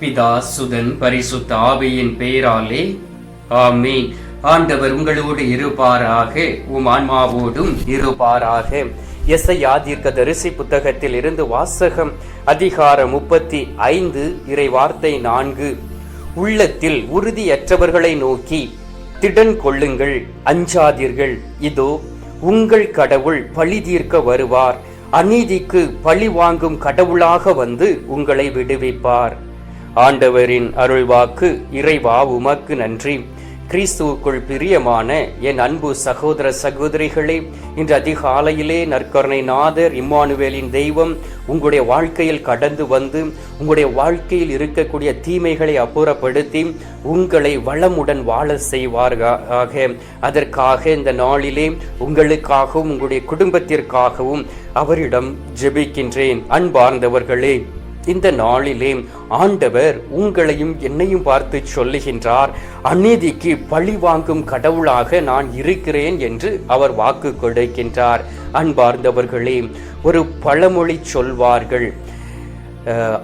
பிதா சுதன் பரிசுத்த ஆவியின் பெயராலே ஆமீன். ஆண்டவர் உங்களோடு இருப்பாராக உம் ஆன்மாவோடும் இருப்பாராக. எஸ்ஐயா தீர்க்க தரிசி புத்தகத்தில் இருந்து வாசகம் அதிகாரம் முப்பத்தி ஐந்து இறை வார்த்தை நான்கு. உள்ளத்தில் உறுதியற்றவர்களை நோக்கி திடன் கொள்ளுங்கள் அஞ்சாதீர்கள். இதோ உங்கள் கடவுள் பழி தீர்க்க வருவார். அநீதிக்கு பழி வாங்கும் கடவுளாக வந்து உங்களை விடுவிப்பார். ஆண்டவரின் அருள்வாக்கு இறைவா உமக்கு நன்றி. கிறிஸ்துவுக்குள் பிரியமான என் அன்பு சகோதர சகோதரிகளே இன்று அதிகாலையிலே நற்கருணை நாதர் இம்மானுவேலின் தெய்வம் உங்களுடைய வாழ்க்கையில் கடந்து வந்து உங்களுடைய வாழ்க்கையில் இருக்கக்கூடிய தீமைகளை அப்புறப்படுத்தி உங்களை வளமுடன் வாழ செய்வார்களாக அதற்காக இந்த நாளிலே உங்களுக்காகவும் உங்களுடைய குடும்பத்திற்காகவும் அவரிடம் ஜெபிக்கின்றேன். அன்பார்ந்தவர்களே இந்த நாளிலே ஆண்டவர் உங்களையும் என்னையும் பார்த்து சொல்லுகின்றார் அநீதிக்கு பழி வாங்கும் கடவுளாக நான் இருக்கிறேன் என்று அவர் வாக்கு கொடுக்கின்றார். அன்பார்ந்தவர்களே ஒரு பழமொழி சொல்வார்கள்.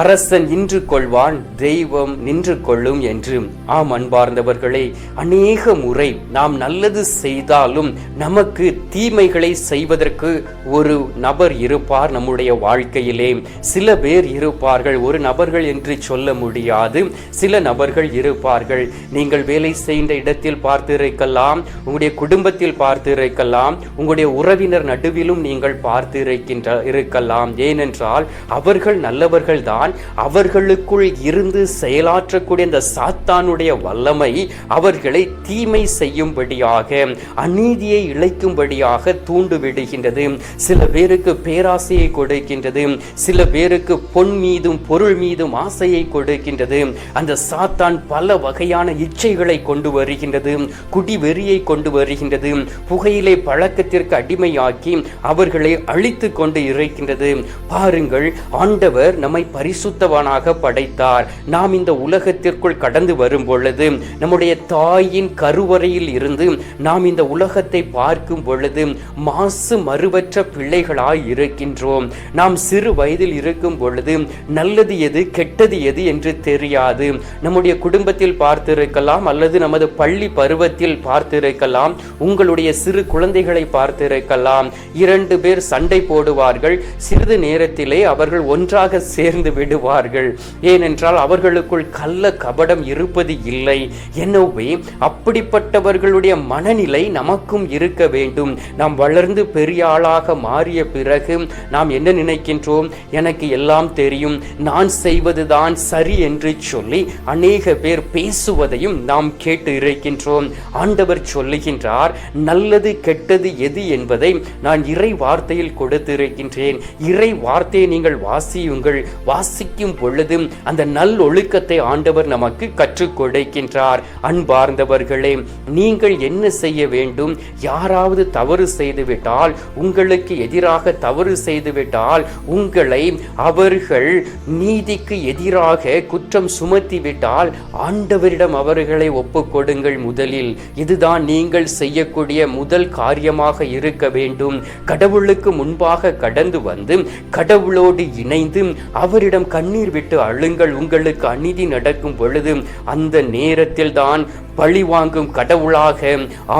அரசன் இன்று கொள்வான் தெய்வம் நின்று கொள்ளும் என்று. ஆம் அன்பார்ந்தவர்களே அநேக முறை நாம் நல்லது செய்தாலும் நமக்கு தீமைகளை செய்வதற்கு ஒரு நபர் இருப்பார் நம்முடைய வாழ்க்கையிலே. சில பேர் இருப்பார்கள் ஒரு நபர்கள் என்று சொல்ல முடியாது. சில நபர்கள் இருப்பார்கள். நீங்கள் வேலை செய்கின்ற இடத்தில் பார்த்திருக்கலாம் உங்களுடைய குடும்பத்தில் பார்த்திருக்கலாம் உங்களுடைய உறவினர் நடுவிலும் நீங்கள் பார்த்திருக்கின்ற இருக்கலாம். ஏனென்றால் அவர்கள் நல்லவர்கள் தான் அவர்களுக்குள் இருந்து செயலாற்றக்கூடிய இந்த சாத்தானுடைய வல்லமை அவர்களை தீமை செய்யும்படியாக அநீதியை இழைக்கும்படியாக தூண்டுவிடுகின்றது. சில பேருக்கு பேராசையை கொடுக்கின்றது. சில பேருக்கு பொன் மீதும் பொருள் மீதும் ஆசையை கொடுக்கின்றது. அந்த சாத்தான் பல வகையான இச்சைகளை கொண்டு வருகின்றது. குடி வெறியை கொண்டு வருகின்றது. புகையிலை பழக்கத்திற்கு அடிமையாக்கி அவர்களை அழித்து கொண்டு இருக்கின்றது. பாருங்கள் ஆண்டவர் நம்மை நம்மை பரிசுத்தவனாக படைத்தார். நாம் இந்த உலகத்திற்குள் கடந்து வரும் பொழுது நம்முடைய தாயின் கருவறையில் இருந்து நாம் இந்த உலகத்தை பார்க்கும் பொழுது மாசு மறுவற்ற பிள்ளைகளாய் இருக்கின்றோம். நாம் சிறு வயதில் இருக்கும் பொழுது நல்லது எது கெட்டது எது என்று தெரியாது. நம்முடைய குடும்பத்தில் பார்த்திருக்கலாம் அல்லது நமது பள்ளி பருவத்தில் பார்த்திருக்கலாம் உங்களுடைய சிறு குழந்தைகளை பார்த்திருக்கலாம். இரண்டு பேர் சண்டை போடுவார்கள். சிறிது நேரத்திலே அவர்கள் ஒன்றாக சேர்ந்து விடுவார்கள். ஏனென்றால் அவர்களுக்குள் கள்ள கபடம் இருப்பது இல்லை. எனவே அப்படிப்பட்டவர்களுடைய மனநிலை நமக்கும் இருக்க வேண்டும். நாம் வளர்ந்து பெரிய ஆளாக மாறிய பிறகு நாம் என்ன நினைக்கின்றோம்? எனக்கு எல்லாம் தெரியும். நான் செய்வதுதான் சரி என்று சொல்லி அநேக பேர் பேசுவதையும் நாம் கேட்டு இருக்கின்றோம். ஆண்டவர் சொல்லுகின்றார் நல்லது கெட்டது எது என்பதை நான் இறை வார்த்தையில் கொடுத்திருக்கின்றேன். இறை வார்த்தையை நீங்கள் வாசியுங்கள். வாசிக்கும் பொழுது அந்த நல் ஒழுக்கத்தை ஆண்டவர் நமக்கு கற்றுக் கொடுக்கின்றார். அன்பார்ந்தவர்களே நீங்கள் என்ன செய்ய வேண்டும்? யாராவது தவறு செய்துவிட்டால் உங்களுக்கு எதிராக தவறு செய்துவிட்டால் உங்களை அவர்கள் நீதிக்கு எதிராக குற்றம் சுமத்திவிட்டால் ஆண்டவரிடம் அவர்களை ஒப்புக்கொடுங்கள் முதலில். இதுதான் நீங்கள் செய்யக்கூடிய முதல் காரியமாக இருக்க வேண்டும். கடவுளுக்கு முன்பாக கடந்து வந்து கடவுளோடு இணைந்து அவரிடம் கண்ணீர் விட்டு அழுங்கள் உங்களுக்கு அநீதி நடக்கும் பொழுது அந்த நேரத்தில் தான் பழி வாங்கும் கடவுளாக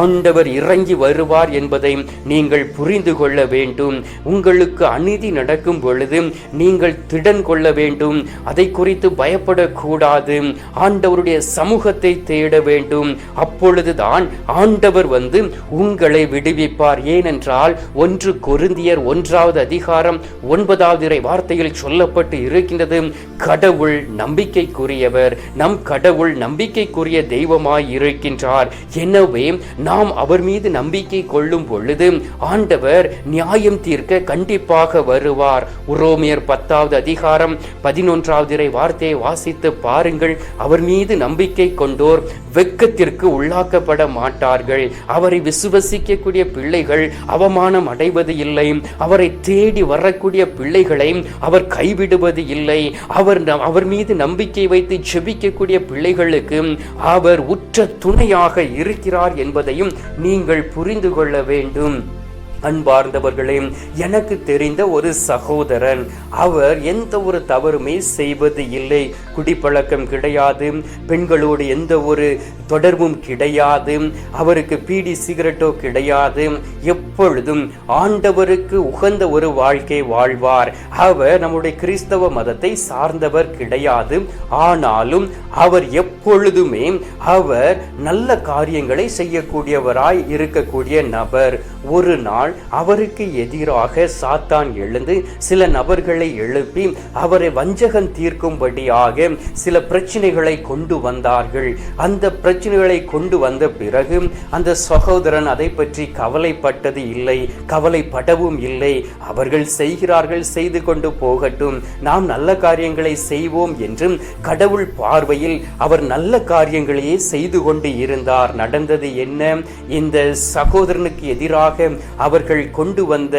ஆண்டவர் இறங்கி வருவார் என்பதை நீங்கள் புரிந்து கொள்ள வேண்டும். உங்களுக்கு அநீதி நடக்கும் பொழுது நீங்கள் திடன் கொள்ள வேண்டும். அதை குறித்து பயப்படக்கூடாது. ஆண்டவருடைய சமூகத்தை தேட வேண்டும். அப்பொழுதுதான் ஆண்டவர் வந்து உங்களை விடுவிப்பார். ஏனென்றால் ஒன்று கொருந்தியர் ஒன்றாவது அதிகாரம் ஒன்பதாவது இறை வார்த்தையில் சொல்லப்பட்டு இருக்கின்றது. கடவுள் நம்பிக்கைக்குரியவர். நம் கடவுள் நம்பிக்கைக்குரிய தெய்வமாய் இருக்கின்றார். எனவே நாம் அவர் மீது நம்பிக்கை கொள்ளும் பொழுது ஆண்டவர் நியாயம் தீர்க்க கண்டிப்பாக வருவார். உரோமியர் பத்தாவது அதிகாரம் பதினொன்றாவது இறை வார்த்தையை வாசித்து பாருங்கள். அவர் மீது நம்பிக்கை கொண்டோர் வெக்கத்திற்கு உள்ளாக்கப்பட மாட்டார்கள். அவரை விசுவசிக்கக்கூடிய பிள்ளைகள் அவமானம் அடைவது இல்லை. அவரை தேடி வரக்கூடிய பிள்ளைகளை அவர் கைவிடுவது இல்லை. அவர் அவர் மீது நம்பிக்கை வைத்து ஜெபிக்கக்கூடிய பிள்ளைகளுக்கு அவர் உற்ற துணையாக இருக்கிறார் என்பதையும் நீங்கள் புரிந்து கொள்ள வேண்டும். அன்பார்ந்தவர்களே எனக்கு தெரிந்த ஒரு சகோதரன். அவர் எந்த ஒரு தவறுமே செய்வது இல்லை. குடிப்பழக்கம் கிடையாது. பெண்களோடு எந்த ஒரு தொடர்பும் கிடையாது. அவருக்கு பீடி சிகரெட்டோ கிடையாது. எப்பொழுதும் ஆண்டவருக்கு உகந்த ஒரு வாழ்க்கை வாழ்வார். அவர் நம்முடைய கிறிஸ்தவ மதத்தை சார்ந்தவர் கிடையாது. ஆனாலும் அவர் எப்பொழுதுமே அவர் நல்ல காரியங்களை செய்யக்கூடியவராய் இருக்கக்கூடிய நபர். ஒரு நாள் அவருக்கு எதிராக சாத்தான் எழுந்து சில நபர்களை எழுப்பி அவரை வஞ்சகம் தீர்க்கும்படியாக சில பிரச்சனைகளை கொண்டு வந்தார்கள். அந்த பிரச்சனைகளை கொண்டு வந்த பிறகு அந்த சகோதரன் அதை பற்றி கவலைப்பட்டது இல்லை கவலைப்படவும் இல்லை. அவர்கள் செய்கிறார்கள் செய்து கொண்டு போகட்டும். நாம் நல்ல காரியங்களை செய்வோம் என்றும் கடவுள் பார்வையில் அவர் நல்ல காரியங்களையே செய்து கொண்டு இருந்தார். நடந்தது என்ன? இந்த சகோதரனுக்கு எதிராக அவர் அவர்கள் கொண்டு வந்த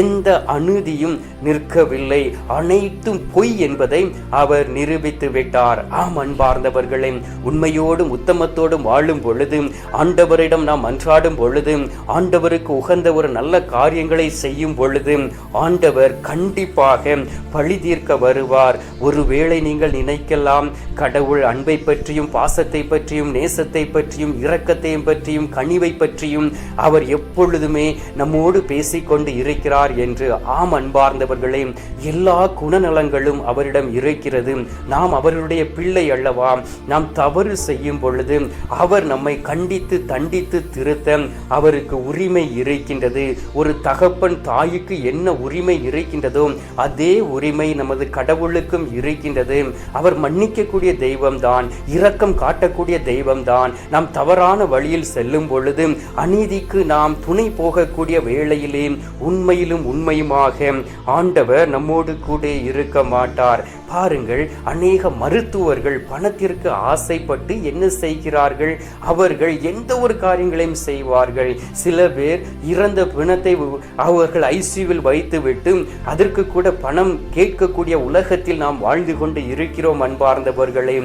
எந்த அநீதியும் நிற்கவில்லை. அனைத்தும் பொய் என்பதை அவர் நிரூபித்து விட்டார். ஆம் அன்பார்ந்தவர்களே உண்மையோடும் உத்தமத்தோடும் வாழும் பொழுது ஆண்டவரிடம் நாம் அன்றாடும் பொழுது ஆண்டவருக்கு உகந்த ஒரு நல்ல காரியங்களை செய்யும் பொழுது ஆண்டவர் கண்டிப்பாக பழி தீர்க்க வருவார். ஒருவேளை நீங்கள் நினைக்கலாம் கடவுள் அன்பை பற்றியும் பாசத்தை பற்றியும் நேசத்தை பற்றியும் இரக்கத்தையும் பற்றியும் கனிவை பற்றியும் அவர் எப்பொழுதுமே நம் நம்மோடு பேசிக்கொண்டு இருக்கிறார் என்று ஆம் அன்பார்ந்தவர்களே எல்லா குணநலங்களும் அவரிடம் இருக்கிறது. நாம் அவருடைய பிள்ளை அல்லவா? நாம் தவறு செய்யும் பொழுது அவர் நம்மை கண்டித்து தண்டித்து திருத்த அவருக்கு உரிமை இருக்கின்றது. ஒரு தகப்பன் தாய்க்கு என்ன உரிமை இருக்கின்றதோ அதே உரிமை நமது கடவுளுக்கும் இருக்கின்றது. அவர் மன்னிக்கக்கூடிய தெய்வம்தான் இரக்கம் காட்டக்கூடிய தெய்வம்தான். நாம் தவறான வழியில் செல்லும் பொழுது அநீதிக்கு நாம் துணை போகக்கூடிய வேளையிலே உண்மையிலும் உண்மையுமாக ஆண்டவர் நம்மோடு கூட இருக்க மாட்டார். பாருங்கள் அநேக மருத்துவர்கள் பணத்திற்கு ஆசைப்பட்டு என்ன செய்கிறார்கள்? அவர்கள் எந்த ஒரு காரியங்களையும் செய்வார்கள். சில பேர் இறந்த பிணத்தை அவர்கள் ஐசியூவில் வைத்துவிட்டு அதற்கு கூட பணம் கேட்கக்கூடிய உலகத்தில் நாம் வாழ்ந்து கொண்டு இருக்கிறோம் அன்பார்ந்தவர்களே.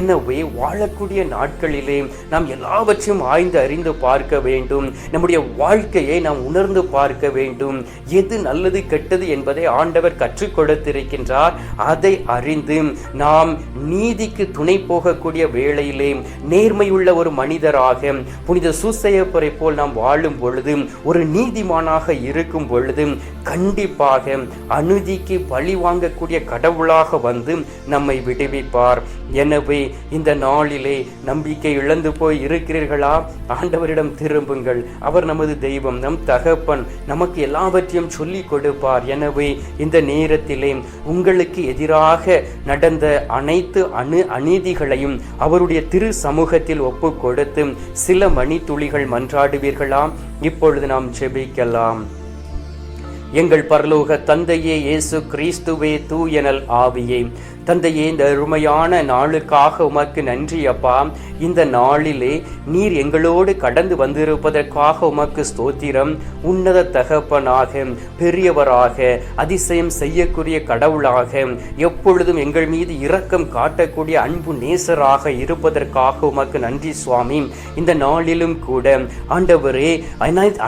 எனவே வாழக்கூடிய நாட்களிலே நாம் எல்லாவற்றையும் ஆய்ந்து அறிந்து பார்க்க வேண்டும். நம்முடைய வாழ்க்கையை நாம் உணர்ந்து பார்க்க வேண்டும். எது நல்லது கெட்டது என்பதை ஆண்டவர் கற்றுக் கொடுத்திருக்கின்றார். அதை அறிந்து நாம் நீதிக்கு துணை போகக்கூடிய வேளையிலே நேர்மையுள்ள ஒரு மனிதராக புனித சூசையப்பரை போல் நாம் வாழும் பொழுது ஒரு நீதிமானாக இருக்கும் பொழுது கண்டிப்பாக அநீதிக்கு பழி வாங்கக்கூடிய கடவுளாக வந்து நம்மை விடுவிப்பார். எனவே இந்த நாளிலே நம்பிக்கை இழந்து போய் இருக்கிறீர்களா ஆண்டவரிடம் திரும்புங்கள். அவர் நமது தெய்வம் நம் தகப்பன் நமக்கு எல்லாவற்றையும் சொல்லிக் கொடுப்பார். எனவே இந்த நேரத்திலே உங்களுக்கு எதிராக நடந்த அனைத்து அணு அநீதிகளையும் அவருடைய திரு சமூகத்தில் ஒப்பு கொடுத்து சில மணித்துளிகள் மன்றாடுவீர்களாம். இப்பொழுது நாம் செபிக்கலாம் எங்கள் பரலோக தந்தையே இயேசு கிறிஸ்துவே தூயனல் ஆவியே. தந்தையே இந்த அருமையான நாளுக்காக உமக்கு நன்றி அப்பா. இந்த நாளிலே நீர் எங்களோடு கடந்து வந்திருப்பதற்காக உமக்கு ஸ்தோத்திரம். உன்னத தகப்பனாக பெரியவராக அதிசயம் செய்யக்கூடிய கடவுளாக எப்பொழுதும் எங்கள் மீது இரக்கம் காட்டக்கூடிய அன்பு நேசராக இருப்பதற்காக உமக்கு நன்றி சுவாமி. இந்த நாளிலும் கூட ஆண்டவரே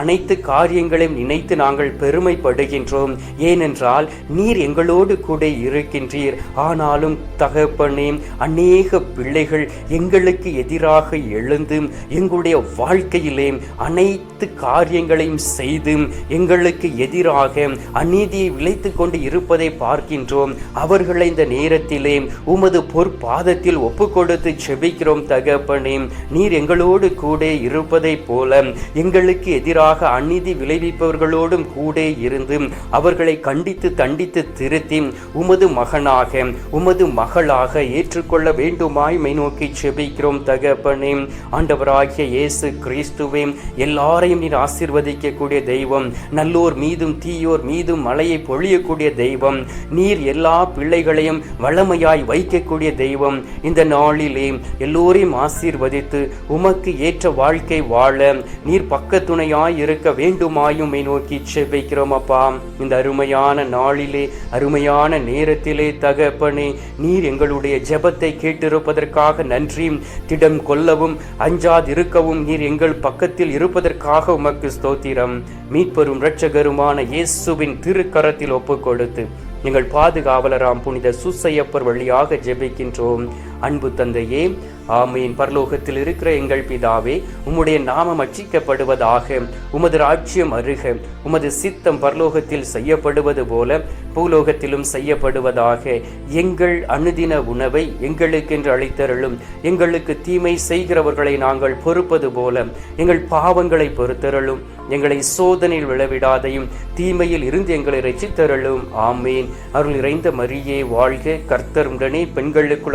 அனைத்து காரியங்களையும் நினைத்து நாங்கள் பெருமைப்படுகின்றோம். ஏனென்றால் நீர் எங்களோடு கூட இருக்கின்றீர். ஆனால் ஆனாலும் தகப்பனே அநேக பிள்ளைகள் எங்களுக்கு எதிராக எழுந்து எங்களுடைய வாழ்க்கையிலே அனைத்து காரியங்களையும் செய்து எங்களுக்கு எதிராக அநீதியை விளைத்து கொண்டு இருப்பதை பார்க்கின்றோம். அவர்களை இந்த நேரத்திலே உமது பொற்பாதத்தில் ஒப்பு கொடுத்து செபிக்கிறோம் தகப்பனே. நீர் எங்களோடு கூட இருப்பதைப் போல எங்களுக்கு எதிராக அநீதி விளைவிப்பவர்களோடும் கூட இருந்து அவர்களை கண்டித்து தண்டித்து திருத்தி உமது மகனாக உமது மகளாக ஏற்றுக்கொள்ள வேண்டுமாய் மை நோக்கி செபிக்கிறோம் தகப்பனே. ஆண்டவராகிய இயேசு கிறிஸ்துவே எல்லாரையும் நீர் ஆசிர்வதிக்கக்கூடிய தெய்வம் நல்லோர் மீதும் தீயோர் மீதும் மலையை பொழியக்கூடிய தெய்வம் நீர் எல்லா பிள்ளைகளையும் வளமையாய் வைக்கக்கூடிய தெய்வம். இந்த நாளிலே எல்லோரையும் ஆசீர்வதித்து உமக்கு ஏற்ற வாழ்க்கை வாழ நீர் பக்கத்துணையாய் இருக்க வேண்டுமாயும் மை நோக்கி செபிக்கிறோம் அப்பா. இந்த அருமையான நாளிலே அருமையான நேரத்திலே தகப்பனே தகப்பனே நீர் எங்களுடைய ஜெபத்தை கேட்டிருப்பதற்காக நன்றி. திடம் கொல்லவும் அஞ்சாதிருக்கவும் நீர் எங்கள் பக்கத்தில் இருப்பதற்காக உமக்கு ஸ்தோத்திரம். மீட்பெரும் இரட்சகருமான இயேசுவின் திருக்கரத்தில் ஒப்பு கொடுத்து எங்கள் பாதுகாவலராம் புனித சுசையப்பர் வழியாக ஜெபிக்கின்றோம். அன்பு தந்தையே ஆமீன். பரலோகத்தில் இருக்கிற எங்கள் பிதாவே உம்முடைய நாமம் அச்சிக்கப்படுவதாக உமது ராஜ்யம் அருக உமது சித்தம் பரலோகத்தில் செய்யப்படுவது போல பூலோகத்திலும் செய்யப்படுவதாக எங்கள் அனுதின உணவை எங்களுக்கென்று அளித்தருளும் எங்களுக்கு தீமை செய்கிறவர்களை நாங்கள் பொறுப்பது போல எங்கள் பாவங்களை பொறுத்தருளும் எங்களை சோதனையில் விழவிடாதையும் தீமையில் இருந்து எங்களை ரசித்தருளும் ஆமேன். அருள் இறைந்த மரியே வாழ்க கர்த்தருடனே பெண்களுக்குள் பெண்களுக்குள்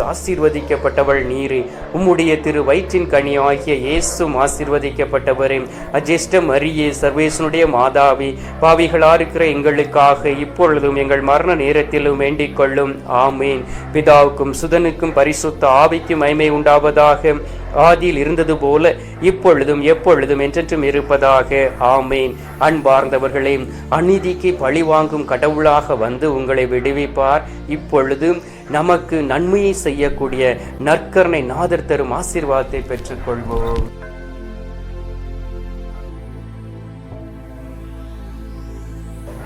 ஆசிர்வதிக்கப்பட்டவள் நீரே. உம்முடைய திரு வயிற்றின் கனி ஆகிய இயேசும் ஆசிர்வதிக்கப்பட்டவரே. அஜேஷ்ட மரியே சர்வேசனுடைய மாதாவி. பாவிகளா இருக்கிற எங்களுக்காக இப்பொழுதும் எங்கள் மரண நேரத்திலும் வேண்டிக் கொள்ளும் ஆமேன். பிதாவுக்கும் சுதனுக்கும் பரிசுத்த ஆவிக்கும் மைமை உண்டாவதாக. ஆதியில் இருந்தது போல இப்பொழுதும் எப்பொழுதும் என்றென்றும் இருப்பதாக. ஆமேன். அன்பார்ந்தவர்களே அநீதிக்கு பழிவாங்கும் கடவுளாக வந்து உங்களை விடுவிப்பார். இப்பொழுதும் நமக்கு நன்மையை செய்யக்கூடிய நற்கரணை நாதர் தரும் ஆசீர்வாதத்தை பெற்றுக்கொள்வோம்.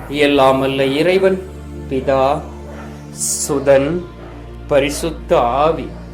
எல்லாமல்ல இறைவன் பிதா சுதன் பரிசுத்த ஆவி.